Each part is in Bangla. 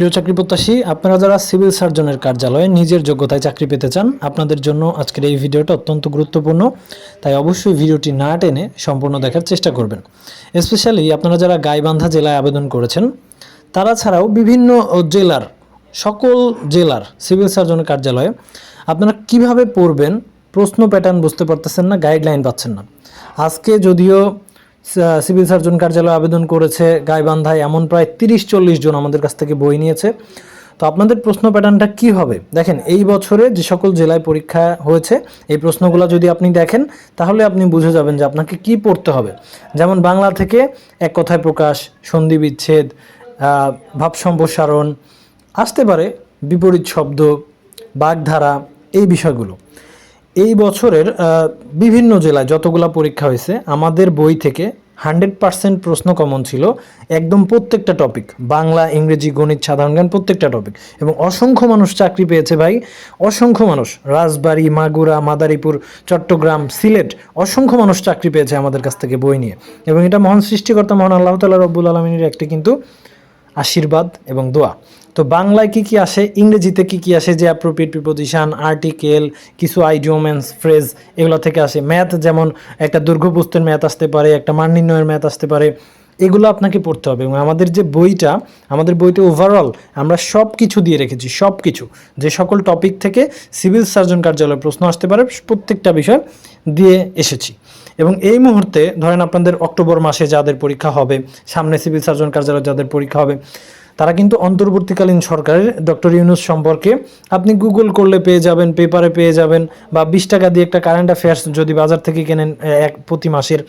প্রিয় চাকরি প্রত্যাশী, আপনারা যারা সিভিল সার্জনের কার্যালয়ে নিজের যোগ্যতায় চাকরি পেতে চান, আপনাদের জন্য আজকের এই ভিডিওটা অত্যন্ত গুরুত্বপূর্ণ। তাই অবশ্যই ভিডিওটি না টেনে সম্পূর্ণ দেখার চেষ্টা করবেন। স্পেশালি আপনারা যারা গাইবান্ধা জেলায় আবেদন করেছেন, তারা ছাড়াও বিভিন্ন জেলার, সকল জেলার সিভিল সার্জনের কার্যালয়ে আপনারা কীভাবে পড়বেন প্রশ্ন প্যাটার্ন বুঝতে পারতেছেন না গাইডলাইন পাচ্ছেন না। আজকে যদিও সিভিল সার্জন কার্যালয়ে আবেদন করেছে গাইবান্ধায় এমন প্রায় তিরিশ চল্লিশ জন আমাদের কাছ থেকে বই নিয়েছে। তো আপনাদের প্রশ্ন প্যাটার্নটা কি হবে? দেখেন, এই বছরে যে সকল জেলায় পরীক্ষা হয়েছে, এই প্রশ্নগুলো যদি আপনি দেখেন, তাহলে আপনি বুঝে যাবেন যে আপনাকে কি পড়তে হবে। যেমন বাংলা থেকে এক কথায় প্রকাশ, সন্ধি বিচ্ছেদ ভাব সম্প্রসারণ, আসতে পারে বিপরীত শব্দ, বাগধারা, এই বিষয়গুলো। এই বছরের বিভিন্ন জেলায় যতগুলা পরীক্ষা হয়েছে, আমাদের বই থেকে হান্ড্রেড পার্সেন্ট প্রশ্ন কমন ছিল একদম প্রত্যেকটা টপিক বাংলা, ইংরেজি, গণিত, সাধারণ জ্ঞান, প্রত্যেকটা টপিক এবং অসংখ্য মানুষ চাকরি পেয়েছে ভাই, অসংখ্য মানুষ, রাজবাড়ি, মাগুরা, মাদারীপুর, চট্টগ্রাম, সিলেট, অসংখ্য মানুষ চাকরি পেয়েছে আমাদের কাছ থেকে বই নিয়ে। এবং এটা মহান সৃষ্টিকর্তা, মহান আল্লাহ তালা রব্বুল আলমিনের একটি কিন্তু আশীর্বাদ এবং দোয়া। তো বাংলায় কি কি আসে? ইংরেজিতে কি কি আসে যে অ্যাপ্রোপ্রিয়েট প্রিপোজিশন আর্টিকেল কিছু আইডিওমেন্স ফ্রেজ এগুলো থেকে আসে। ম্যাথ যেমন একটা দুর্গপুস্তের ম্যাথ আসতে পারে, একটা মান নির্ণয়ের ম্যাথ আসতে পারে, এগুলো আপনাকে পড়তে হবে। এবং আমাদের যে বইটা, আমাদের বইতে ওভারঅল আমরা সব কিছু দিয়ে রেখেছি সব কিছু যে সকল টপিক থেকে সিভিল সার্জন কার্যালয়ে প্রশ্ন আসতে পারে, প্রত্যেকটা বিষয় দিয়ে এসেছি। এবং এই মুহূর্তে ধরেন আপনাদের অক্টোবর মাসে যাদের পরীক্ষা হবে, সামনে সিভিল সার্জন কার্যালয়ে যাদের পরীক্ষা হবে, তারা কিন্তু অন্তর্বর্তীকালীন সরকারের ডক্টর ইউনুস সম্পর্কে আপনি গুগল করলে পেয়ে যাবেন, পেপারে পেয়ে যাবেন বা বিশ টাকা দিয়ে একটা কারেন্ট অ্যাফেয়ার্স যদি বাজার থেকে কেনেন এক প্রতি মাসের,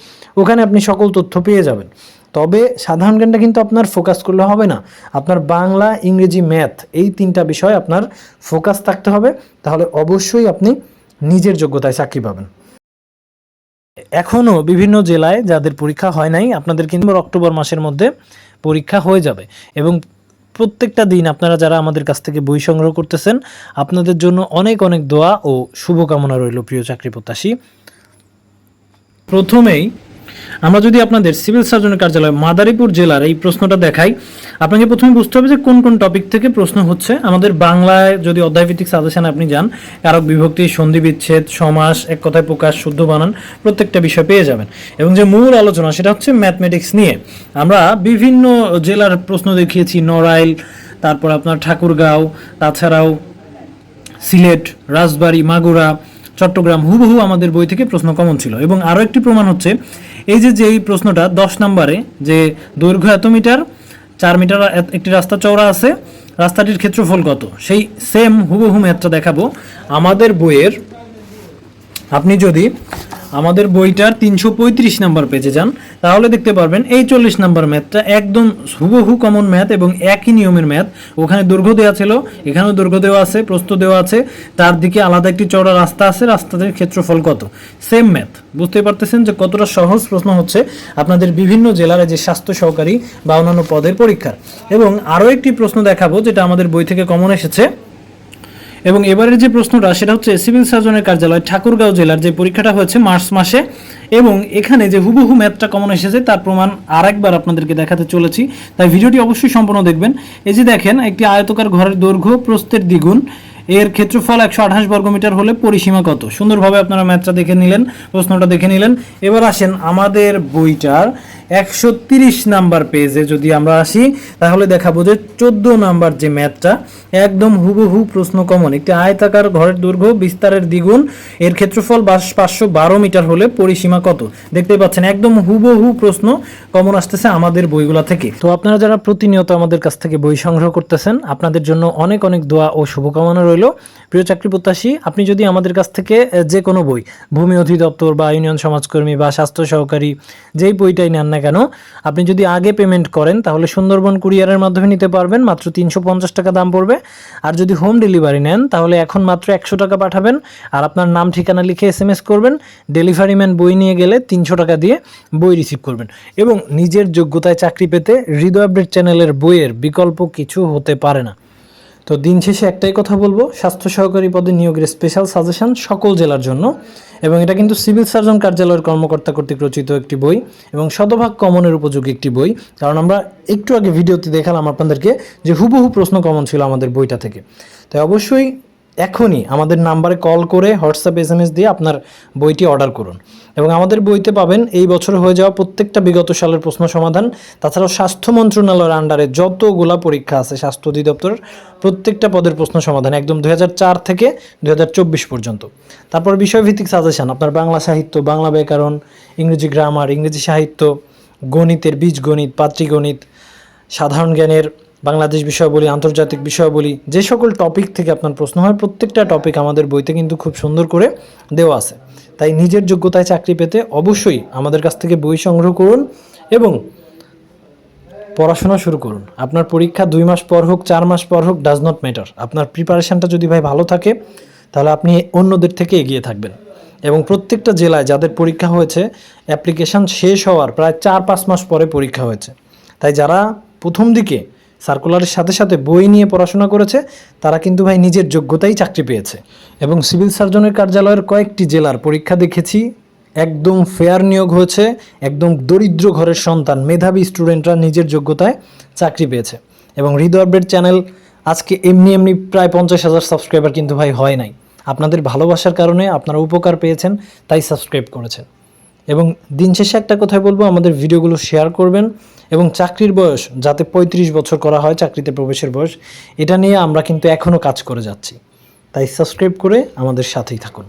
ওখানে আপনি সকল তথ্য পেয়ে যাবেন। তবে সাধারণ জ্ঞানটা কিন্তু আপনার ফোকাস করলে হবে না। আপনার বাংলা, ইংরেজি ম্যাথ এই তিনটা বিষয় আপনার ফোকাস থাকতে হবে। তাহলে অবশ্যই আপনি নিজের যোগ্যতায় চাকরি পাবেন। এখনও বিভিন্ন জেলায় যাদের পরীক্ষা হয় নাই, আপনাদের কিন্তু অক্টোবর মাসের মধ্যে পরীক্ষা হয়ে যাবে। এবং প্রত্যেকটা দিন আপনারা যারা আমাদের কাছ থেকে বই সংগ্রহ করতেছেন, আপনাদের জন্য অনেক অনেক দোয়া ও শুভকামনা রইল প্রিয় চাকরি প্রত্যাশী। প্রথমেই আমরা যদি আপনাদের সিভিল সার্জনের কার্যালয় মাদারীপুর জেলার এই প্রশ্নটা দেখাই, আপনাকে প্রথমে বুঝতে হবে যে কোন কোন টপিক থেকে প্রশ্ন হচ্ছে। আমাদের বাংলায় যদি অধ্যায়ভিত্তিক সাজেশন আপনি যান, কারক বিভক্তি, সন্ধি বিচ্ছেদ, সমাস, এক কথায় প্রকাশ, শুদ্ধ বানান, প্রত্যেকটা বিষয় পেয়ে যাবেন। এবং যে মূল আলোচনা সেটা হচ্ছে ম্যাথমেটিক্স নিয়ে। আমরা বিভিন্ন জেলার প্রশ্ন দেখিয়েছি, নড়াইল, তারপর আপনার ঠাকুরগাঁও, তাছাড়াও সিলেট, রাজবাড়ী, মাগুরা, চট্টগ্রাম, হুবহু আমাদের বই থেকে প্রশ্ন কমন ছিল। এবং আরও একটি প্রমাণ হচ্ছে এই যে যে এই প্রশ্নটা, দশ নম্বরে, যে দৈর্ঘ্য এত মিটার, চার মিটার একটি রাস্তা চওড়া আছে, রাস্তাটির ক্ষেত্রফল কত? সেই সেম হুবহু ম্যাথটা দেখাবো। আমাদের বইয়ের, আপনি যদি আমাদের বইটার তিনশো পঁয়ত্রিশ নাম্বার পেজে যান। তাহলে দেখতে পারবেন এই চল্লিশ নাম্বার ম্যাথটা একদম হুবহু কমন ম্যাথ এবং একই নিয়মের ম্যাথ। ওখানে দৈর্ঘ্য দেওয়া ছিল, এখানেও দৈর্ঘ্য দেওয়া আছে, প্রস্থ দেওয়া আছে। তার দিকে আলাদা একটি চওড়া রাস্তা আছে, রাস্তাটির ক্ষেত্রফল কত? Same math. বুঝতে পারতেছেন যে কতটা সহজ প্রশ্ন হচ্ছে আপনাদের বিভিন্ন জেলার যে স্বাস্থ্য সহকারী বা অন্যান্য পদের পরীক্ষার। এবং আরও একটি প্রশ্ন দেখাবো, যেটা আমাদের বই থেকে কমন এসেছে। এবং এবারের যে প্রশ্নটা, সেটা হচ্ছে সিভিল সার্জনের কার্যালয় ঠাকুরগাঁও জেলার যে পরীক্ষাটা হয়েছে মার্চ মাসে, এবং এখানে যে হুবহু ম্যাথটা কমন এসেছে, তার প্রমাণ আরেকবার আপনাদেরকে দেখাতে চলেছি। তাই ভিডিওটি অবশ্যই সম্পূর্ণ দেখবেন। এই যে দেখেন, একটি আয়তকার ঘরের দৈর্ঘ্য প্রস্থের দ্বিগুণ, এর ক্ষেত্রফল একশো আঠাশ বর্গমিটার হলে পরিসীমা কত? সুন্দরভাবে আপনারা ম্যাথটা দেখে নিলেন, প্রশ্নটা দেখে নিলেন। এবার আসেন আমাদের বইটার একশো তিরিশ নাম্বার পেজে যদি আমরা আসি, তাহলে দেখাবো যে চোদ্দ নাম্বার যে ম্যাথটা, একদম হুবহু প্রশ্ন কমন। একটি আয়তাকার ঘরের দৈর্ঘ্য বিস্তারের দ্বিগুণ, এর ক্ষেত্রফল পাঁচশো বারো মিটার হলে পরিসীমা কত? দেখতে পাচ্ছেন, একদম হুবহু প্রশ্ন কমন আসতেছে আমাদের বইগুলা থেকে। তো আপনারা যারা প্রতিনিয়ত আমাদের কাছ থেকে বই সংগ্রহ করতেছেন, আপনাদের জন্য অনেক অনেক দোয়া ও শুভকামনা রইল। প্রিয় চাকরি প্রত্যাশী, আপনি যদি আমাদের কাছ থেকে যে কোনো বই, ভূমি অধিদপ্তর বা ইউনিয়ন সমাজকর্মী বা স্বাস্থ্য সহকারী, যেই বইটাই নেন না কেন? আপনি যদি আগে পেমেন্ট করেন, তাহলে সুন্দরবন কুরিয়ারের মাধ্যমে নিতে পারবেন, মাত্র তিনশো পঞ্চাশ টাকা দাম পড়বে। আর যদি হোম ডেলিভারি নেন, তাহলে এখন মাত্র একশো টাকা পাঠাবেন। আর আপনার নাম, ঠিকানা লিখে এস এম এস করবেন। ডেলিভারি ম্যান বই নিয়ে গেলে তিনশো টাকা দিয়ে বই রিসিভ করবেন। এবং নিজের যোগ্যতায় চাকরি পেতে হৃদয় আপডেট চ্যানেলের বইয়ের বিকল্প কিছু হতে পারে না। তো দিন শেষে একটাই কথা বলব, স্বাস্থ্য সহকারী পদে নিয়োগের স্পেশাল সাজেশন সকল জেলার জন্য এবং এটা কিন্তু সিভিল সার্জন কার্যালয়ের কর্মকর্তা কর্তৃক রচিত একটি বই এবং শতভাগ কমনের উপযোগী একটি বই। কারণ আমরা একটু আগে ভিডিওতে দেখালাম আপনাদেরকে যে হুবহু প্রশ্ন কমন ছিল আমাদের বইটা থেকে। তাই অবশ্যই এখনই আমাদের নাম্বারে কল করে হোয়াটসঅ্যাপ, এস এম এস দিয়ে আপনার বইটি অর্ডার করুন। এবং আমাদের বইতে পাবেন এই বছর হয়ে যাওয়া প্রত্যেকটা বিগত সালের প্রশ্ন সমাধান। তাছাড়াও স্বাস্থ্য মন্ত্রণালয়ের আন্ডারে যতগুলা পরীক্ষা আছে, স্বাস্থ্য অধিদপ্তরের প্রত্যেকটা পদের প্রশ্ন সমাধান, একদম দু হাজার চার থেকে দু হাজার চব্বিশ পর্যন্ত। তারপর বিষয়ভিত্তিক সাজেশন আপনার বাংলা সাহিত্য, বাংলা ব্যাকরণ, ইংরেজি গ্রামার ইংরেজি সাহিত্য, গণিতের বীজগণিত পাতৃগণিত সাধারণ জ্ঞানের বাংলাদেশ বিষয়াবলী, আন্তর্জাতিক বিষয়াবলী, যে সকল টপিক থেকে আপনার প্রশ্ন হয়, প্রত্যেকটা টপিক আমাদের বইতে কিন্তু খুব সুন্দর করে দেওয়া আছে। তাই নিজের যোগ্যতায় চাকরি পেতে অবশ্যই আমাদের কাছ থেকে বই সংগ্রহ করুন এবং পড়াশোনা শুরু করুন। আপনার পরীক্ষা দুই মাস পর হোক, চার মাস পর হোক ডাজ নট ম্যাটার আপনার প্রিপারেশানটা যদি ভাই ভালো থাকে, তাহলে আপনি অন্যদের থেকে এগিয়ে থাকবেন। এবং প্রত্যেকটা জেলায় যাদের পরীক্ষা হয়েছে অ্যাপ্লিকেশন শেষ হওয়ার প্রায় চার পাঁচ মাস পরে পরীক্ষা হয়েছে। তাই যারা প্রথম দিকে সার্কুলারের সাথে সাথে বই নিয়ে পড়াশোনা করেছে, তারা কিন্তু ভাই নিজের যোগ্যতাই চাকরি পেয়েছে। এবং সিভিল সার্জনের কার্যালয়ের কয়েকটি জেলার পরীক্ষা দেখেছি, একদম ফেয়ার নিয়োগ হয়েছে, একদম দরিদ্র ঘরের সন্তান, মেধাবী স্টুডেন্টরা নিজের যোগ্যতায় চাকরি পেয়েছে। এবং হৃদয় আপডেট চ্যানেল আজকে এমনি এমনি প্রায় পঞ্চাশ হাজার সাবস্ক্রাইবার কিন্তু ভাই হয় নাই। আপনাদের ভালোবাসার কারণে আপনারা উপকার পেয়েছেন, তাই সাবস্ক্রাইব করেছেন। এবং দিন শেষে একটা কথাই বলব, আমাদের ভিডিওগুলো শেয়ার করবেন এবং চাকরির বয়স, যাতে পঁয়ত্রিশ বছর করা হয় চাকরিতে প্রবেশের বয়স, এটা নিয়ে আমরা কিন্তু এখনও কাজ করে যাচ্ছি। তাই সাবস্ক্রাইব করে আমাদের সাথেই থাকুন।